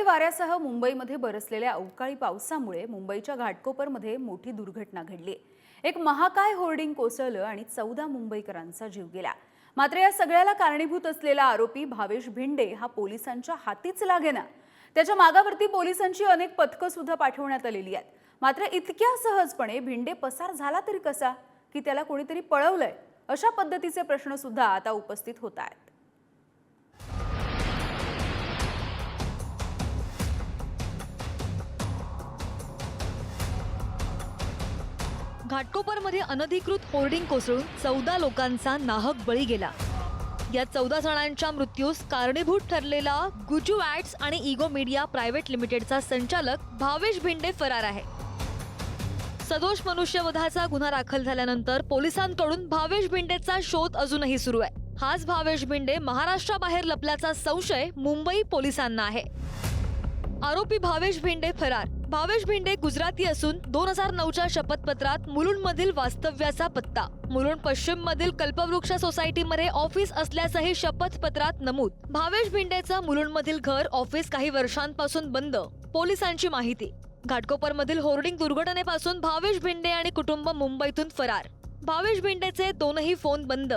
वादळी वाऱ्यासह मुंबईमध्ये बरसलेल्या अवकाळी पावसामुळे मुंबईच्या घाटकोपरमध्ये मोठी दुर्घटना घडली. एक महाकाय होर्डिंग कोसळलं आणि चौदा मुंबईकरांचा जीव गेला. मात्र या सगळ्याला कारणीभूत असलेला आरोपी भावेश भिंडे हा पोलिसांच्या हातीच लागेना. त्याच्या मागावरती पोलिसांची अनेक पथकं सुद्धा पाठवण्यात आलेली आहेत. मात्र इतक्या सहजपणे भिंडे पसार झाला तरी कसा? की त्याला कोणीतरी पळवलंय? अशा पद्धतीचे प्रश्न सुद्धा आता उपस्थित होत आहेत. घाटकोपरमध्ये अनधिकृत होर्डिंग कोसळून चौदा लोकांचा नाहक बळी गेला. या चौदा जणांच्या मृत्यूस कारणीभूत ठरलेला गुजू ॲड्स आणि इगो मीडिया प्रायव्हेट लिमिटेडचा संचालक भावेश भिंडे फरार आहे. सदोष मनुष्यवधाचा गुन्हा दाखल झाल्यानंतर पोलिसांकडून भावेश भिंडेचा शोध अजूनही सुरू आहे. हाच भावेश भिंडे महाराष्ट्राबाहेर लपल्याचा संशय मुंबई पोलिसांना आहे. आरोपी भावेश भिंडे फरार. भावेश भिंडे गुजराती असून दोन हजार नऊच्या शपथपत्रात मुलुंडमधील वास्तव्याचा पत्ता. मुलुंड पश्चिम मधील कल्पवृक्ष सोसायटीमध्ये ऑफिस असल्याचंही शपथपत्रात नमूद. भावेश भिंडेचं मुलुंडमधील घर ऑफिस काही वर्षांपासून बंद. पोलिसांची माहिती. घाटकोपरमधील होर्डिंग दुर्घटनेपासून भावेश भिंडे आणि कुटुंब मुंबईतून फरार. भावेश भिंडेचे दोनही फोन बंद.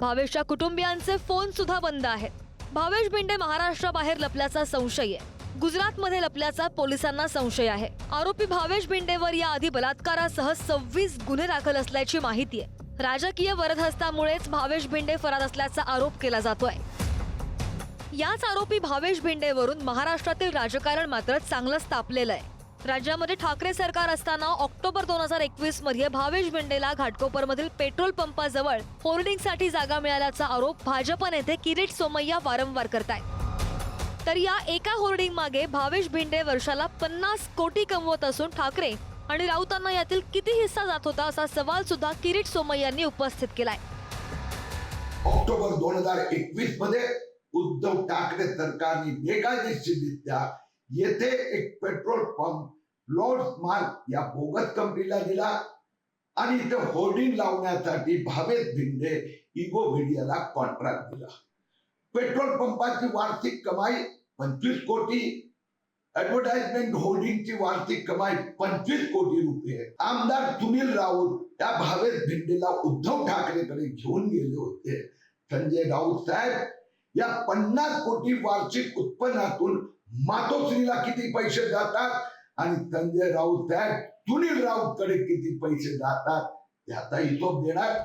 भावेशच्या कुटुंबियांचे फोन सुद्धा बंद आहेत. भावेश भिंडे महाराष्ट्राबाहेर लपल्याचा संशय आहे. गुजरातमध्ये लपल्याचा पोलिसांना संशय आहे. आरोपी भावेश भिंडेवर याआधी बलात्कारासह सव्वीस गुन्हे दाखल असल्याची माहिती आहे. राजकीय वरदहस्तामुळेच भावेश भिंडे फरार असल्याचा आरोप केला जातोय. याच आरोपी भावेश भिंडेवरून महाराष्ट्रातील राजकारण मात्र चांगलंच तापलेलं आहे. राज्यामध्ये ठाकरे सरकार असताना ऑक्टोबर दोन हजार एकवीसमध्ये भावेश भिंडेला घाटकोपरमधील पेट्रोल पंपाजवळ होर्डिंगसाठी जागा मिळाल्याचा आरोप भाजप नेते किरीट सोमय्या वारंवार करतायत. तर या एका होर्डिंग मागे भावेश भिंडे वर्षाला पन्नास कोटी कमवत असून ठाकरे आणि राऊतांना यातील किती हिस्सा जात होता असा सवाल सुद्धा किरीट सोमय्यांनी उपस्थित केलाय. ऑक्टोबर दोन हजार एकवीसमध्ये उद्धव ठाकरे सरकारने बेकायदेशीररित्या येथे एक पेट्रोल पंप लॉर्ड मार्क या बोगस कंपनीला दिला आणि इथे होर्डिंग लावण्यासाठी भावेश भिंडे इगो मीडियाला कॉन्ट्रॅक्ट दिला. पेट्रोल पंपाची वार्षिक कमाई पंचवीस कोटी ऍडव्हर्टाइजमेंट होल्डिंगची वार्षिक कमाई पंचवीस कोटी रुपये. आमदार सुनील राऊत त्या भावेश भिंडेला उद्धव ठाकरेकडे घेऊन गेले होते. संजय राऊत साहेब या पन्नास कोटी वार्षिक उत्पन्नातून मातोश्रीला किती पैसे जातात? आणि संजय राऊत साहेब सुनील राऊत कडे किती पैसे जातात? याचा हिशोब देणार.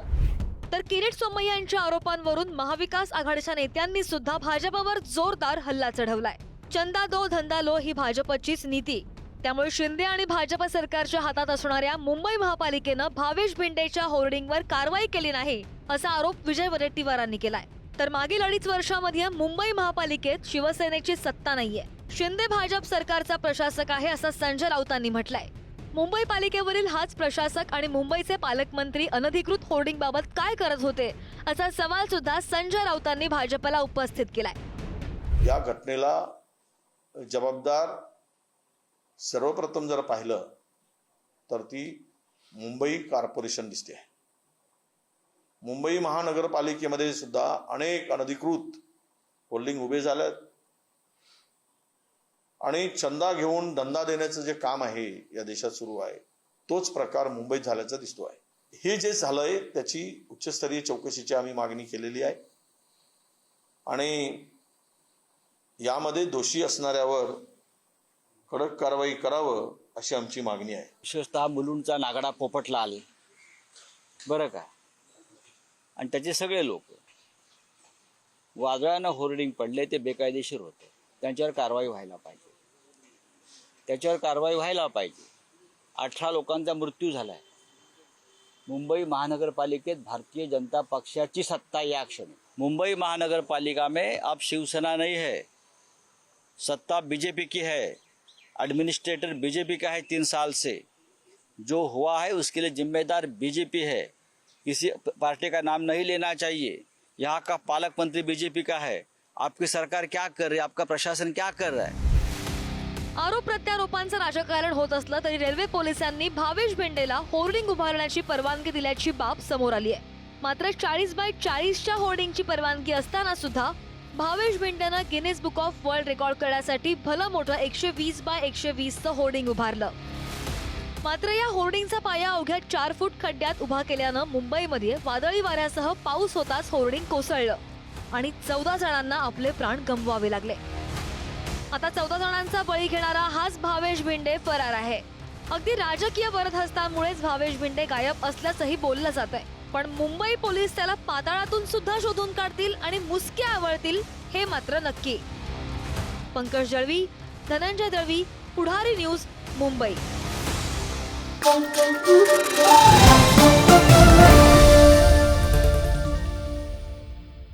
तर किरीट सोमय्या यांच्या आरोपांवरून महाविकास आघाडीच्या नेत्यांनी सुद्धा भाजपवर जोरदार हल्ला चढवलाय. चंदा दो धंदा लो ही भाजपचीच नीती. त्यामुळे शिंदे आणि भाजप सरकारच्या हातात असणाऱ्या मुंबई महापालिकेनं भावेश भिंडेच्या होर्डिंगवर कारवाई केली नाही असा आरोप विजय वडेट्टीवारांनी केलाय. तर मागील अडीच वर्षामध्ये मुंबई महापालिकेत शिवसेनेची सत्ता नाहीये. शिंदे भाजप सरकारचा प्रशासक आहे असं संजय राऊतांनी म्हटलंय. मुंबई पालिकेवरील हाच प्रशासक आणि मुंबईचे पालकमंत्री अनधिकृत होर्डिंग बाबत काय करत होते असा सवाल सुद्धा संजय राऊतांनी भाजपला उपस्थित केलाय. या घटनेला जबाबदार सर्वप्रथम जर पाहिलं तर ती मुंबई कॉर्पोरेशन दिसते. मुंबई महानगरपालिकेमध्ये सुद्धा अनेक अनधिकृत होल्डिंग उभे झालेत. आणि चंदा घेऊन धंदा देण्याचं जे काम आहे या देशात सुरू आहे तोच प्रकार मुंबईत झाल्याचा दिसतो आहे. हे जे झालंय त्याची उच्चस्तरीय चौकशीची आम्ही मागणी केलेली आहे. आणि यामध्ये दोषी असणाऱ्यावर कडक कारवाई करावं अशी आमची मागणी आहे. विशेषतः मुलुंडचा नागडा पोपटला आले बरं का? आणि त्याचे सगळे लोक. वादळानं होर्डिंग पडले ते बेकायदेशीर होते. त्यांच्यावर कारवाई व्हायला पाहिजे. त्याच्यावर कारवाई व्हायला पाहिजे. अठरा लोकांचा मृत्यू झाला आहे मुंबई महानगरपालिकेत भारतीय जनता पक्षाची सत्ता या क्षणी. मुंबई महानगरपालिका में अब शिवसेना नहीं है. सत्ता बीजेपी की है. एडमिनिस्ट्रेटर बीजेपी का है तीन साल से. जो हुआ है उसके लिए जिम्मेदार बीजेपी है. किसी पार्टी का नाम नहीं लेना चाहिए. यहाँ का पालक मंत्री बीजेपी का है. आपकी सरकार क्या कर रही है? आपका प्रशासन क्या कर रहा है? आरोप प्रत्यारोपांचं राजकारण होत असलं तरी रेल्वे पोलिसांनी भावेश भेंडेला होर्डिंग उभारण्याची परवानगी दिल्याची बाब समोर आली आहे. मात्र चाळीस बाय चाळीसच्या होर्डिंगची परवानगी असताना सुद्धा Bhavesh भेंडेनं Guinness book of world record करण्यासाठी भलं मोठं एकशे वीस बाय एकशे वीसचं होर्डिंग उभारलं. मात्र या होर्डिंगचा पाया अवघ्या चार फूट खड्ड्यात उभा केल्यानं मुंबईमध्ये वादळी वाऱ्यासह पाऊस होताच होर्डिंग कोसळलं आणि चौदा जणांना आपले प्राण गमवावे लागले. आता चौदा जणांचा बळी घेणारा हाच भावेश भिंडे फरार आहे. अगदी राजकीय वरदहस्तामुळेच भावेश भिंडे गायब असल्याचंही बोललं जात आहे पण मुंबई पोलीस त्याला पाताळातून सुद्धा शोधून काढतील आणि मुसक्या आवळतील हे मात्र नक्की. पंकज जळवी धनंजय दळवी पुढारी न्यूज मुंबई.